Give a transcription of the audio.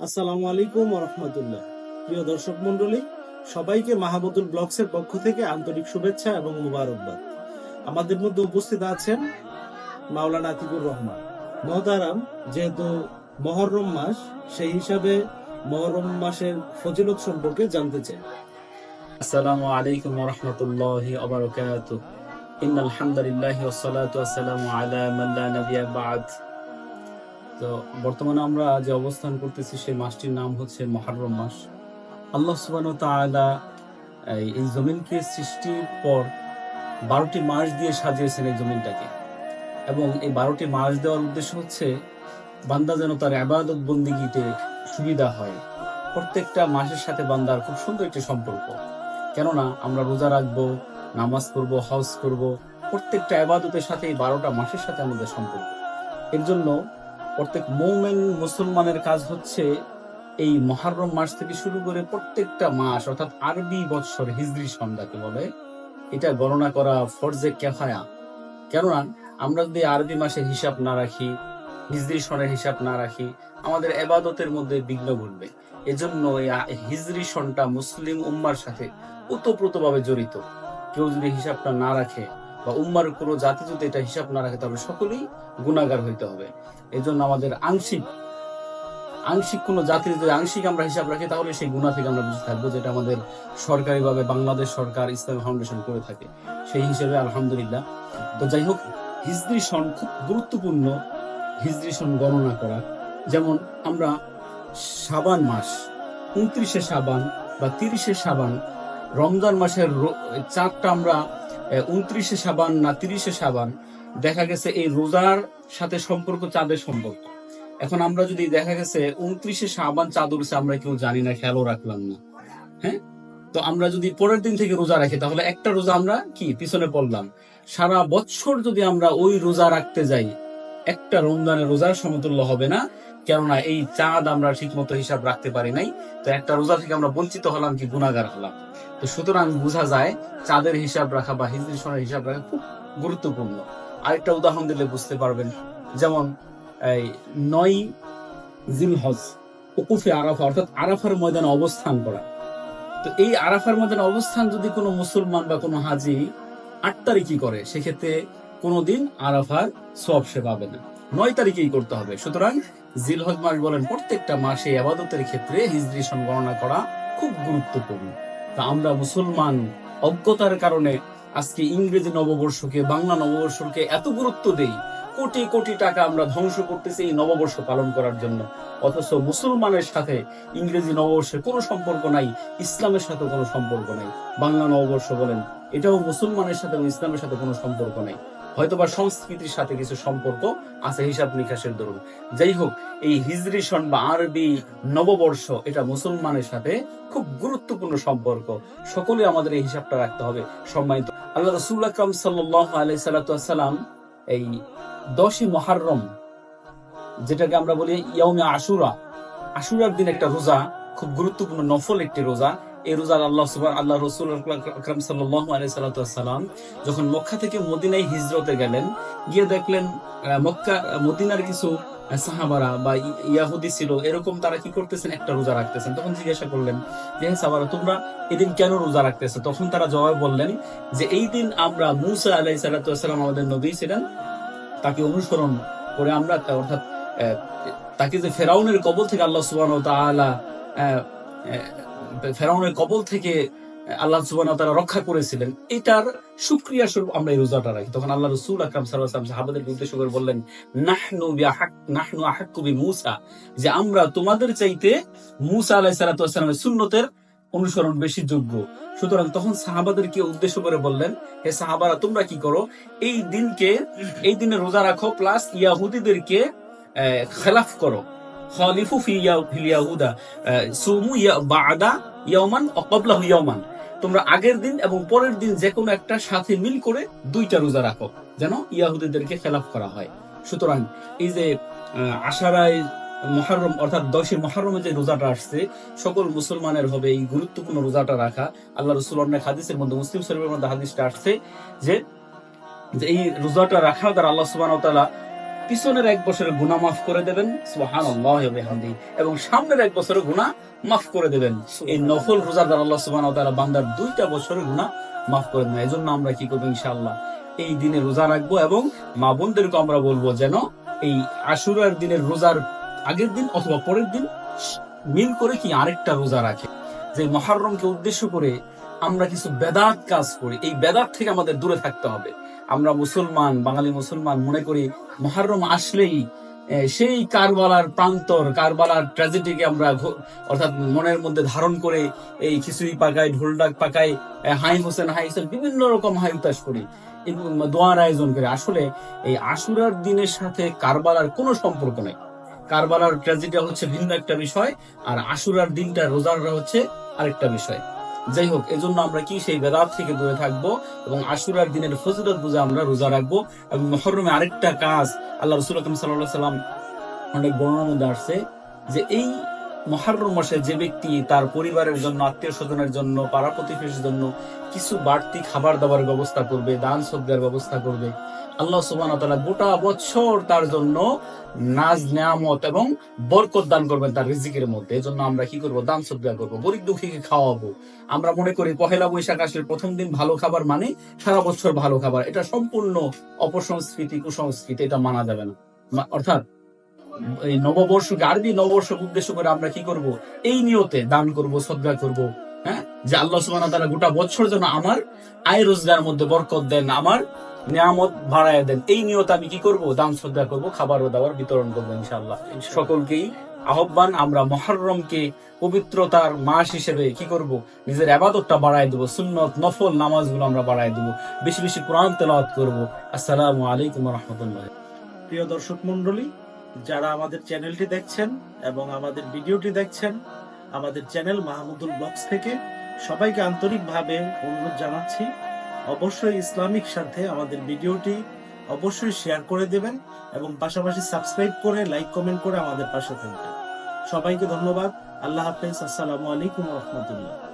আসসালামু আলাইকুম রহমতুল্লাহ প্রিয় দর্শক মন্ডলী সবাইকে মাহমুদুল ব্লগসের পক্ষ থেকে আন্তরিক শুভেচ্ছা এবং মুবারকবাদ। আমাদের মধ্যে উপস্থিত আছেন মাওলানা আতিকুর রহমান। মহতারাম, যেহেতু মহরম মাস, সেই হিসাবে মহরম মাসের ফজিলত সম্পর্কে জানতে চাই। আসসালামু আলাইকুম ওরহমতুল্লাহ ওবরকাত ইন আলহামদুলিল্লাহ ওয়াসসালাতু ওয়াসসালামু আলা মান লা নাবিয়্যা বাদ। তো বর্তমানে আমরা যে অবস্থান করতেছি, সেই মাসটির নাম হচ্ছে মুহররম মাস। আল্লাহ ওয়া এই জমিনকে সৃষ্টির পর বারোটি মাস দিয়ে সাজিয়েছেন এই জমিনটাকে। এবং এই বারোটি মাস দেওয়ার উদ্দেশ্য হচ্ছে, বান্দা যেন তার আবাদত বন্দিগিতে সুবিধা হয়। প্রত্যেকটা মাসের সাথে বান্দার খুব সুন্দর একটি সম্পর্ক। কেননা, আমরা রোজা রাখব, নামাজ করব হজ করব, প্রত্যেকটা আবাদতের সাথে এই বারোটা মাসের সাথে আমাদের সম্পর্ক। এর জন্য প্রত্যেক মৌমেন মুসলমানের কাজ হচ্ছে এই মহারম মাস থেকে শুরু করে প্রত্যেকটা মাস, অর্থাৎ আরবি বৎসর হিজরি সন্ধ্যাকে বলে, এটা গণনা করা ফরজে কেফায়া। কেননা, আমরা যদি আরবি মাসের হিসাব না রাখি, হিজরি সনের হিসাব না রাখি, আমাদের এবাদতের মধ্যে বিঘ্ন ঘটবে। এজন্য হিজরি সনটা মুসলিম উম্মার সাথে ওতপ্রোতভাবে জড়িত। কেউ যদি হিসাবটা না রাখে বা উম্মার কোনো জাতি যদি এটা হিসাব না রাখে, তাহলে সকলেই গুণাগার হইতে হবে। এই জন্য আমাদের আংশিক আংশিক কোনো জাতির যদি আংশিক আমরা হিসাব রাখি, তাহলে সেই গুণা থেকে আমরা বুঝে থাকব, যেটা আমাদের সরকারিভাবে বাংলাদেশ সরকার ইসলাম ফাউন্ডেশন করে থাকে। সেই হিসেবে আলহামদুলিল্লাহ। তো যাই হোক, হিজরি সন খুব গুরুত্বপূর্ণ হিজরি সন গণনা করা। যেমন আমরা সাবান মাস, উনত্রিশে সাবান বা তিরিশে সাবান রমজান মাসের চাঁদটা আমরা উনত্রিশে সাবান না তিরিশে সাবান দেখা গেছে এই রোজার সাথে সম্পর্ক চাঁদের সম্পর্ক। এখন আমরা যদি দেখা গেছে উনত্রিশে সাবান চাঁদ উঠছে, আমরা কেউ জানি না, খেয়ালও রাখলাম না। হ্যাঁ? তো আমরা যদি পরের দিন থেকে রোজা রাখি, তাহলে একটা রোজা আমরা কি? পিছনে পড়লাম। সারা বছর যদি আমরা ওই রোজা রাখতে যাই, একটা রমজানের রোজার সমতুল্য হবে না। কেননা এই চাঁদ আমরা ঠিক মতো হিসাব রাখতে পারি নাই। তো একটা রোজা থেকে আমরা বঞ্চিত হলাম কি গুণাগার হলাম। তো সুতরাং বোঝা যায় চাঁদের হিসাব রাখা বা হিজরি সনের হিসাব রাখা খুব গুরুত্বপূর্ণ। আরেকটা উদাহরণ দিলে বুঝতে পারবেন, যেমন এই নয় জিলহজ, উকুফে আরাফা, অর্থাৎ আরাফার ময়দানে অবস্থান করা। তো এই আরাফার ময়দানে অবস্থান যদি কোনো মুসলমান বা কোনো হাজি আট তারিখই করে, সেক্ষেত্রে কোনোদিন আরাফার সব সে পাবে না। নয় তারিখেই করতে হবে। সুতরাং জিলহজ মাস বলেন, প্রত্যেকটা মাসে আবাদতের ক্ষেত্রে হিজরি সন গণনা করা খুব গুরুত্বপূর্ণ। তা আমরা মুসলমান অজ্ঞতার কারণে আজকে ইংরেজি নববর্ষকে, বাংলা নববর্ষকে এত গুরুত্ব দেই, কোটি কোটি টাকা আমরা ধ্বংস করতেছি এই নববর্ষ পালন করার জন্য। অথচ মুসলমানের সাথে ইংরেজি নববর্ষের কোনো সম্পর্ক নাই, ইসলামের সাথে কোনো সম্পর্ক নাই। বাংলা নববর্ষ বলেন, এটাও মুসলমানের সাথে এবং ইসলামের সাথে কোনো সম্পর্ক নাই। হয়তোবা সংস্কৃতির সাথে কিছু সম্পর্ক আছে হিসাব নিকাশের দরুন। যাই হোক, এই হিজরি সন বা আরবি নববর্ষ এটা মুসলমানের সাথে খুব গুরুত্বপূর্ণ সম্পর্ক। সকলে আমাদের এই হিসাবটা রাখতে হবে। সম্মানিত আল্লাহ রসুল আকরম সাল্লাহ আলাই সাল্লাম এই দশই মহারম যেটাকে আমরা বলি ইয়মে আশুরা। আশুরার দিন একটা রোজা, খুব গুরুত্বপূর্ণ নফল একটি রোজা। এই রোজা আল্লাহ সুবহান আল্লাহ রসুল আকরাম সাল্লাল্লাহু আলাইহি সাল্লাম যখন মক্কা থেকে মদিনায় হিজরতে গেলেন গিয়ে দেখলেন মক্কা মদিনার কিছু সাহাবারা বা ইয়াহুদি ছিল এরকম তারা কি করতেছেন? একটা রোজা রাখতেছেন। তখন জিজ্ঞাসা করলেন যে হে সাহাবারা তোমরা এদিন কেন রোজা রাখতেছো? তখন তারা জবাব বললেন যে এই দিন আমরা মুসা আলাই সাল্লাম আমাদের নবী ছিলেন। তাকে অনুসরণ করে আমরা অর্থাৎ তাকে যে ফেরাউনের কবল থেকে আল্লাহ সুবাহ আহ, ফেরাউনের কবল থেকে আল্লাহ সুবাহ তারা রক্ষা করেছিলেন। এটার সুক্রিয়া স্বরূপ আমরা এই রোজাটা রাখি। তখন আল্লাহ রসুল আকরাম সাল্লাম সাহাবাদের উদ্দেশ্য করে বললেন, নাহনু নাহনু আহাক্কু বিমূসা যে আমরা তোমাদের চাইতে মুসা আলাইহিস সালাতু ওয়াসসালামের সুন্নতের অনুসরণ বেশি যোগ্য। সুতরাং তখন সাহাবাদেরকে উদ্দেশ্য করে বললেন, হে সাহাবারা, তোমরা কি করো? এই দিনকে, এই দিনে রোজা রাখো, প্লাস ইয়াহুদিদেরকে খেলাফ করো। খলিফু ফিল সুমু বাদা ইয়াওমান অকবলাহু ইয়াওমান তোমরা আগের দিন এবং পরের দিন যে কোনো একটা সাথে মিল করে দুইটা রোজা রাখো, যেন ইয়াহুদিদেরকে খেলাফ করা হয়। সুতরাং এই যে আশারায় মহারম, অর্থাৎ দশই মহারমে যে রোজাটা আসছে, সকল মুসলমানের হবে এই গুরুত্বপূর্ণ রোজাটা রাখা। আল্লাহ রসুল অনেক হাদিসের মধ্যে মুসলিম শরীফের মধ্যে হাদিসটা আসছে যে এই রোজাটা রাখার দ্বারা আল্লাহ তাআলা পিছনের এক বছরের গুনাহ মাফ করে দেবেন ওয়া এবং সামনের এক বছরের গুনাহ মাফ করে দেবেন। এই নফল রোজাদার আল্লাহ সুবহানাহু ওয়া বান্দার দুইটা বছরের গুনাহ মাফ করে দেবেন এজন্য আমরা কি করব ইনশাআল্লাহ? এই দিনে রোজা রাখব এবং মা বোনদেরকে আমরা বলব যেন এই আশুরার দিনের রোজার আগের দিন অথবা পরের দিন মিল করে কি আরেকটা রোজা রাখে। যে মহারমকে উদ্দেশ্য করে আমরা কিছু বেদাত কাজ করি। এই বেদাত থেকে আমাদের দূরে থাকতে হবে। আমরা মুসলমান বাঙালি মুসলমান মনে করি মহারম আসলেই সেই কারবালার প্রান্তর কারবালার ট্র্যাজেডিকে আমরা অর্থাৎ মনের মধ্যে ধারণ করে এই খিচুড়ি পাকাই ঢোলডাক পাকাই এ, হাই হোসেন হাই হোসেন বিভিন্ন রকম হাই উতাস করি দোয়ার আয়োজন করে। আসলে এই আশুরার দিনের সাথে কারবালার কোনো সম্পর্ক নেই। কারবালার ট্র্যাজেডি হচ্ছে ভিন্ন একটা বিষয় আর আশুরার দিনটা রোজাররা হচ্ছে আরেকটা বিষয়। যাই হোক, এজন্য আমরা কি সেই বেদাত থেকে দূরে থাকব এবং আশুরার দিনের ফজরত বুঝে আমরা রোজা রাখব এবং মহরমে আরেকটা কাজ আল্লাহ রসুল সাল্লাম অনেক বর্ণনা মধ্যে আসছে যে এই মহারম মাসে যে ব্যক্তি তার পরিবারের জন্য, আত্মীয় স্বজনের জন্য, পাড়া প্রতিবেশীর জন্য কিছু বাড়তি খাবার দাবার ব্যবস্থা করবে, দান সদ্গার ব্যবস্থা করবে। আল্লাহ সুবান গোটা বছর তার জন্য নাজ, নেয়ামত এবং বরকত দান করবেন তার রিজিকের মধ্যে। এজন্য আমরা কি করব? দান সদ্গা করব, গরিব দুঃখীকে খাওয়াবো। আমরা মনে করি পহেলা বৈশাখ আসলে প্রথম দিন ভালো খাবার মানে সারা বছর ভালো খাবার। এটা সম্পূর্ণ অপসংস্কৃতি, কুসংস্কৃতি, এটা মানা যাবে না। অর্থাৎ এই নববর্ষকে আরবি নববর্ষকে উদ্দেশ্য করে আমরা কি করব? এই নিয়তে দান করব সদ্গা করব হ্যাঁ? যে আল্লাহ সুবহানাহু ওয়া তাআলা গোটা বছর যেন আমার আয় রোজগার মধ্যে বরকত দেন আমার নিয়ামত বাড়ায় দেন এই নিয়তে আমি কি করব? দান শ্রদ্ধা করব খাবার ও দাবার বিতরণ করব ইনশাআল্লাহ। সকলকেই আহ্বান আমরা মহরমকে পবিত্রতার মাস হিসেবে কি করব? নিজের আবাদতটা বাড়ায় দেবো সুন্নত নফল নামাজগুলো আমরা বাড়ায় দেবো বেশি বেশি কোরআন তেলাওয়াত করব। আসসালামু আলাইকুম রহমতুল্লাহ। প্রিয় দর্শক মন্ডলী যারা আমাদের চ্যানেলটি দেখছেন এবং আমাদের ভিডিওটি দেখছেন, আমাদের চ্যানেল মাহমুদুল ব্লগস থেকে সবাইকে আন্তরিকভাবে অনুরোধ জানাচ্ছি, অবশ্যই ইসলামিক সাথে আমাদের ভিডিওটি অবশ্যই শেয়ার করে দেবেন এবং পাশাপাশি সাবস্ক্রাইব করে, লাইক, কমেন্ট করে আমাদের পাশে থাকবেন। সবাইকে ধন্যবাদ। আল্লাহ হাফেজ। আসসালামু আলাইকুম রহমতুল্লাহ।